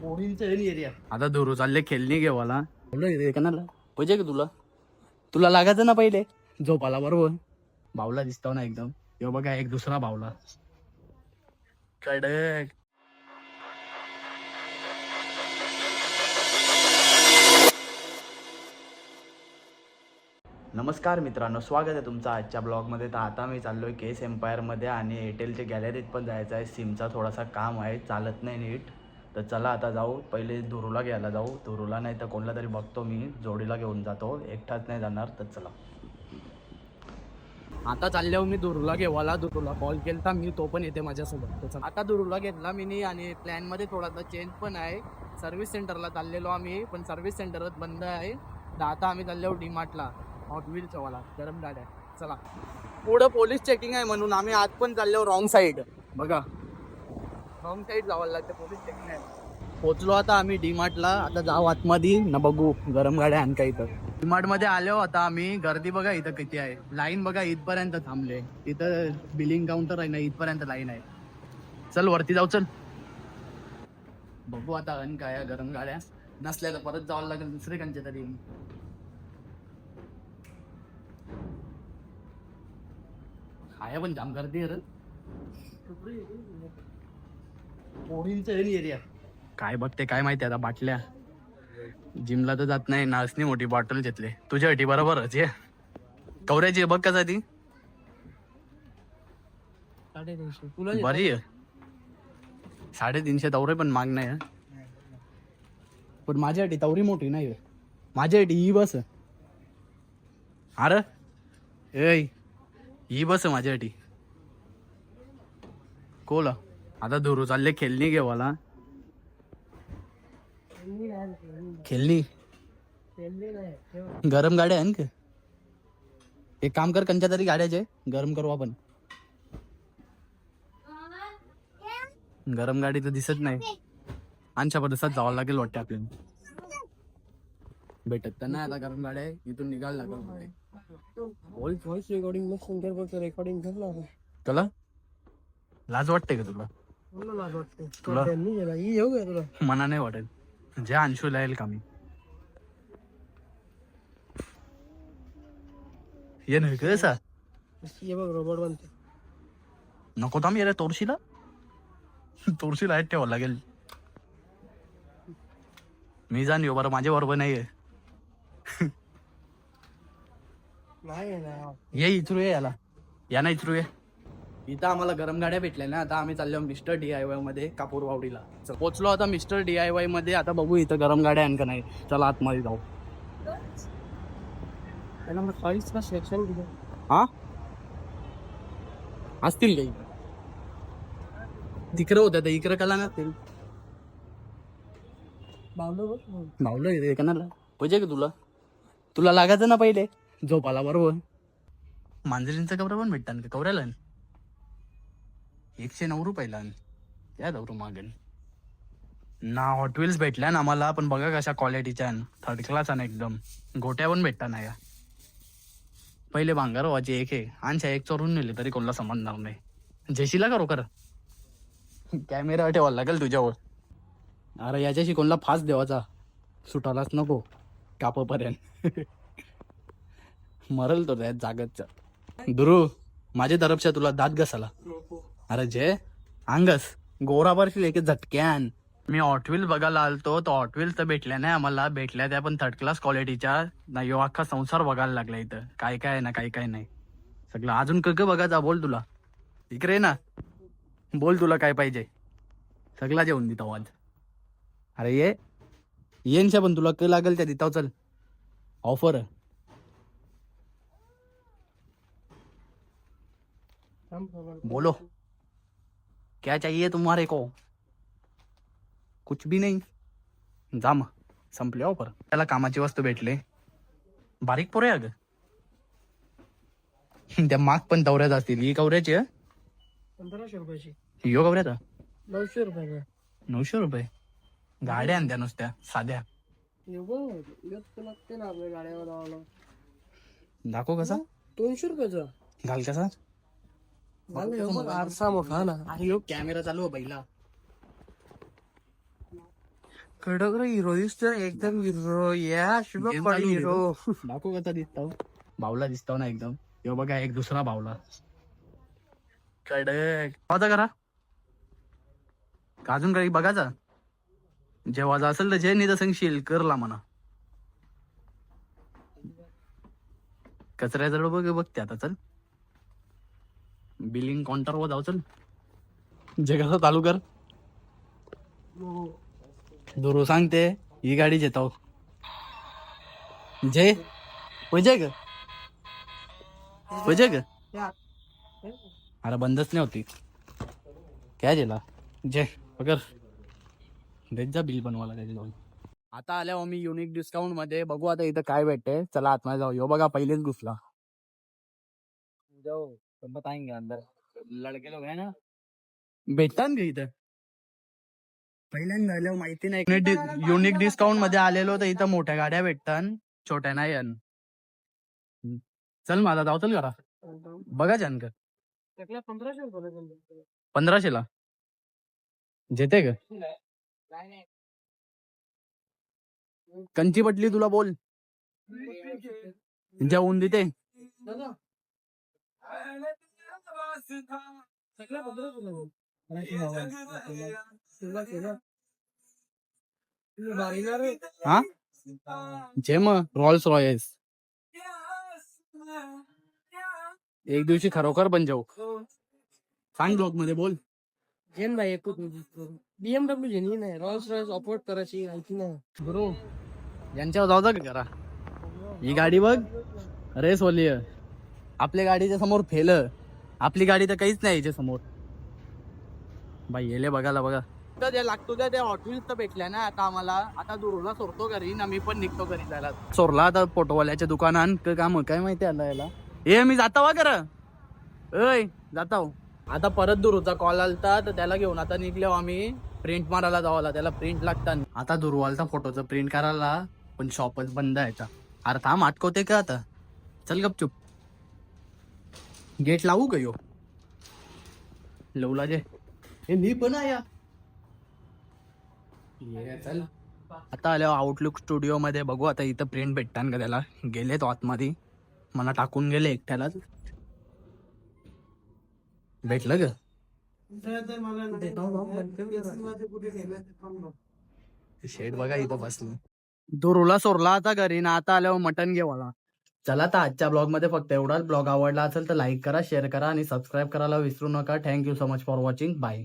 पोरींचं area आता धुरू चालले खेळणी घेवाला पाहिजे का तुला. तुला लागायचं ना पहिले. झोपाला बरोबर. भावला दिसतो ना एकदम. यो बघा एक दुसरा भावला कडक. नमस्कार मित्रांनो स्वागत आहे तुमचं आजच्या ब्लॉगमध्ये. तर आता मी चाललोय केस एम्पायरमध्ये आणि एअरटेलच्या गॅलरीत पण जायचं आहे सिमचा थोडासा काम आहे चालत नाही नीट. तर चला आता जाऊ. पहिले धुरूला घ्यायला जाऊ. धुरूला नाही तर कोणला तरी बघतो मी. जोडीला घेऊन जातो. एकटाच नाही जाणार तर चला. आता चालल्यावर मी दुरूला घेवाला दुरूला कॉल केला मी तो पण येते माझ्यासोबत. तर चला. आता दुरूला घेतला मी आणि प्लॅनमध्ये थोडासा चेंज पण आहे. सर्व्हिस सेंटरला चाललेलो आम्ही पण सर्व्हिस सेंटरच बंद आहे. तर आता आम्ही चाललो डीमार्टला हॉट चवाला गरम गाड्या चला. पुढं पोलीस चेकिंग आहे म्हणून आम्ही आज पण चाललो रॉंग साईड बघा. रॉंग साईड जावं लागतं पोलीस आहे पोचलो आता आम्ही डीमार्टला आता जाऊ आतमध्ये. ना बघू. गरम गाड्या आणखा इथं. डीमार्टमध्ये आलो आता आम्ही. गर्दी बघा इथं किती आहे. लाईन बघा इथपर्यंत थांबले. इथं बिलिंग काउंटर आहे ना इथपर्यंत लाईन आहे. चल वरती जाऊ चल. बघू आता अन काय आहे गरम गाड्या. नसल्या तर परत जावं लागेल दुसरीकडच्या तरी. खाया पण जाम गर्दी आहे एरिया काय बघते काय माहिती आता बाटल्या. जिमला तर जात नाही नाचणी मोठी बॉटल घेतले. तुझ्यासाठी बरोबरच आहे कवऱ्याची आहे बघ कसा ती. साडेतीनशे. तुला बरी आहे. साडेतीनशे तवरे पण माग नाही हं. पण माझ्यासाठी तवरी मोठी नाही आहे. माझ्यासाठी ही बस. आहे. अरे ए ही बस आहे माझ्यासाठी कोला. आता धुरू चालले खेळणी घेवाला खेळणी गरम गाड्या आहे ना का? एक काम कर कंच्या तरी गाड्याचे गरम करू आपण. गरम गाडी तर दिसत नाही. आणच्या परसात जावं लागेल वाटते आपल्याला. भेटत तर नाही आता गरम गाड्या आहे. इथून निघायला लागेल व्हॉइस व्हॉइस रेकॉर्डिंग रेकॉर्डिंग तुला लाज वाटते का तुला? तुला? ही मना नाही वाटेल. जे अंशू येईल का मी ये नाही कसा ये बघ रोबोट बनते. नको थांब तोरशीला. तोरशीला आहेत ठेवावं लागेल. मी जाण येऊ बरं माझ्या बरोबर नाही आहे ये इथरू ये याला. या ना इथरू ये. इथं आम्हाला गरम गाड्या भेटल्या ना आता आम्ही चाललो मिस्टर डी आय वायमध्ये कापूर वावडीला. चल, पोचलो आता मिस्टर डी आय वायमध्ये आता बघू इथं गरम गाड्या का नाही. चला आतमध्ये जाऊ. सेक्शन हा? असतील काही तिकडं होत्या तर इकडं कला नसतील मावलं इथे कणाला पाहिजे का तुला? तुला लागायचं ना पहिले? झोपाला बरोबर. मांजरींचं कवरा पण भेटतात का? कवऱ्याला? एकशे नऊ रुपयाला. त्या जाऊ मागेल. ना हॉट भेटल्या ना आम्हाला पण बघा कशा क्वालिटीच्या थर्ड क्लास आहे एकदम. गोट्या पण भेटतात ना या. पहिले भांगर व्हायचे एक हे आणच्या एक चोरून नेले तरी कोणाला समजणार नाही. जेशीला करो कर कॅमेरा ठेवायला लागेल तुझ्यावर. अरे याच्याशी कोणला फास देवाचा. सुटालाच नको. कापपर्यंत. मरल तो त्यात जागतचा दुरू माझ्या तरफच्या तुला दात घसाला अरे जे अंगस गोरा बरशील एक झटक्यान. मी हॉटव्हील बघायला आलतो तो हॉटव्हील तर भेटल्या नाही आम्हाला भेटल्या त्या पण थर्ड क्लास क्वालिटीच्या ना यो अख्खा संसार बघायला लागला इथं. काय काय आहे ना काय काय नाही. सगळं अजून क बघायचा बोल तुला. इकडे ये ना. बोल तुला काय पाहिजे. सगळा जेवण देतो आवाज अरे ये. येनशा पण तुला क लागेल त्या देताव चल. ऑफर बोलो. क्या चाहिए तुम्हारे को? कुछ भी नहीं। जा मग संपले ऑफर त्याला कामाची वस्तू भेटले. बारीक पोरे अग. त्या माग पण दौऱ्यात असतील. ही कवऱ्याची? पंधराशे रुपयाची. यो नऊशे रुपयाचा. नऊशे रुपये? गाड्या आणत्या नुसत्या साध्या. एवढं येत लागते ना आपल्या गाड्यावर लावायला दाखव कसा? दोनशे रुपयाचा. घाल कसा? हे आरसा मोठा ना. अरे यो कॅमेरा चालू पहिला. कडक रे हिरो दिसतो एकदम हिरो. या हिरो. दाखव कसा दिसतो. बावला दिसतो ना एकदम. यो बघा एक दुसरा बावला. कडक. होता करा. अजून काही बघायचा? जेव्हा असेल तर जे तर सांगशील करला म्हणा. कचऱ्याजवळ बघ बघते आता चल. बिलिंग काउंटर वर जाऊ चल. जे कसं चालू कर. दुरू सांगते ही गाडी येतो जय म्हणजे ग. म्हणजे ग. अरे बंदच नाही होती. काय दिला जय पकर देत जा बिल बनवायला त्याच्या जाऊन आता आल्या आम्ही युनिक डिस्काउंटमध्ये. बघू आता इथं काय भेटते चला आतमध्ये जाऊ. यो बघा पहिलेच घुसला. जाऊ. बताएंगे अंदर। लड़के लोग है ना? भेटतात का इथं? पहिल्यांदा आल्यावर माहिती नाही. युनिक डिस्काउंटमध्ये आलेलो तर इथं मोठ्या गाड्या भेटतात. छोट्या नाही अन. चल माझा जाऊ चल करा बघा जानकर. त्यातल्या पंधराशे पंधराशे ला? जेते का? कंची पटली तुला बोल. जाऊन देते. सगळ्या हा जे मग रॉल्स रॉयल्स एक दिवशी खरोखर बन जाऊ सांग ब्लॉगमध्ये बोल जेन भाई एकूच बीएमडब्ल्यू जेनी नाही रॉल्स रॉयल्स ऑफवर्ड करायची आणखी नाही बरो यांच्यावर जाऊ का करा ही गाडी बघ रेस ओली आहे. आपल्या गाडीच्या समोर फेल आपली गाडी तर काहीच नाही याच्या समोर. बाई येले बघायला बघा. तर ते लागतो त्या त्या हॉटेल तर भेटल्या ना आता आम्हाला. आता दुरुला सोडतो घरी ना मी पण निघतो घरी जायला. सोरला आता फोटोवाल्याच्या दुकानात क- काम काय माहिती आलं याला? ए मी जाता वा करा जाता हो. आता परत दुरूचा कॉल आलता तर त्याला घेऊन आता निघलो आम्ही. प्रिंट मारायला जावाला त्याला प्रिंट लागतात आता दुर्वालता फोटोचं प्रिंट करायला पण शॉपच बंद आहे आता. अरे थांब अटकवते का आता? चल गपचूप. गेट लावू का यो? लवला जे हे मी पण या. चल. आता आल्या आउटलुक स्टुडिओ मध्ये. बघू आता इथं प्रिंट भेटतात का त्याला. गेले तो आतमध्ये. मला टाकून गेले एकट्यालाच. भेटलं ग शेड बघा इथं बसलं. दुरुला सोरला आता घरी. ना आता आल्यावर मटन घेवाला चला तर आजच्या ब्लॉगमध्ये फक्त एवढाच. ब्लॉग आवडला असेल तर लाईक करा शेअर करा आणि सबस्क्राईब करायला विसरू नका. Thank you so much for watching bye